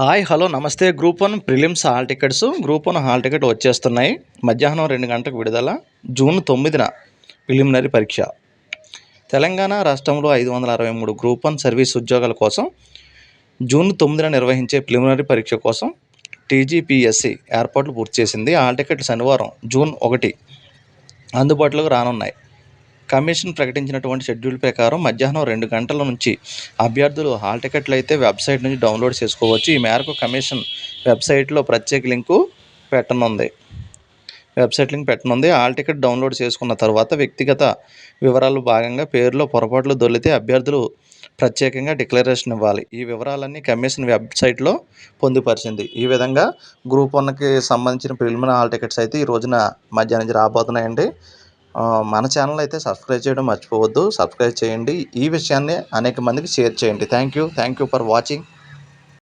Hi hello నమస్తే. Group one prelims hall tickets. Group one hall ticket వచ్చేస్తున్నాయి. మధ్యాహ్నం రెండు గంటలకు విడుదల. జూన్ తొమ్మిదిన ప్రిలిమినరీ పరీక్ష. తెలంగాణ రాష్ట్రంలో ఐదు వందల అరవై మూడు గ్రూప్ వన్ సర్వీస్ ఉద్యోగాల కోసం జూన్ తొమ్మిదిన నిర్వహించే ప్రిలిమినరీ పరీక్ష కోసం టీజీపీఎస్సీ ఏర్పాట్లు పూర్తి చేసింది. హాల్ టికెట్లు శనివారం జూన్ ఒకటి అందుబాటులోకి రానున్నాయి. కమిషన్ ప్రకటించినటువంటి షెడ్యూల్ ప్రకారం మధ్యాహ్నం రెండు గంటల నుంచి అభ్యర్థులు హాల్ టికెట్లు అయితే వెబ్సైట్ నుంచి డౌన్లోడ్ చేసుకోవచ్చు. ఈ మేరకు కమిషన్ వెబ్సైట్లో ప్రత్యేక లింకు పెట్టనుంది. వెబ్సైట్ లింక్ పెట్టనుంది. హాల్ టికెట్ డౌన్లోడ్ చేసుకున్న తర్వాత వ్యక్తిగత వివరాలు భాగంగా పేరులో పొరపాట్లు దొరికితే అభ్యర్థులు ప్రత్యేకంగా డిక్లరేషన్ ఇవ్వాలి. ఈ వివరాలన్నీ కమిషన్ వెబ్సైట్లో పొందుపరిచింది. ఈ విధంగా గ్రూప్ వన్కి సంబంధించిన ప్రిలిమినరీ హాల్ టికెట్స్ అయితే ఈ రోజున మధ్యాహ్నం నుంచి రాబోతున్నాయండి. మన ఛానల్ అయితే సబ్స్క్రైబ్ చేయడం మర్చిపోవద్దు. సబ్స్క్రైబ్ చేయండి. ఈ విషయాన్ని అనేక మందికి షేర్ చేయండి. Thank you thank you for watching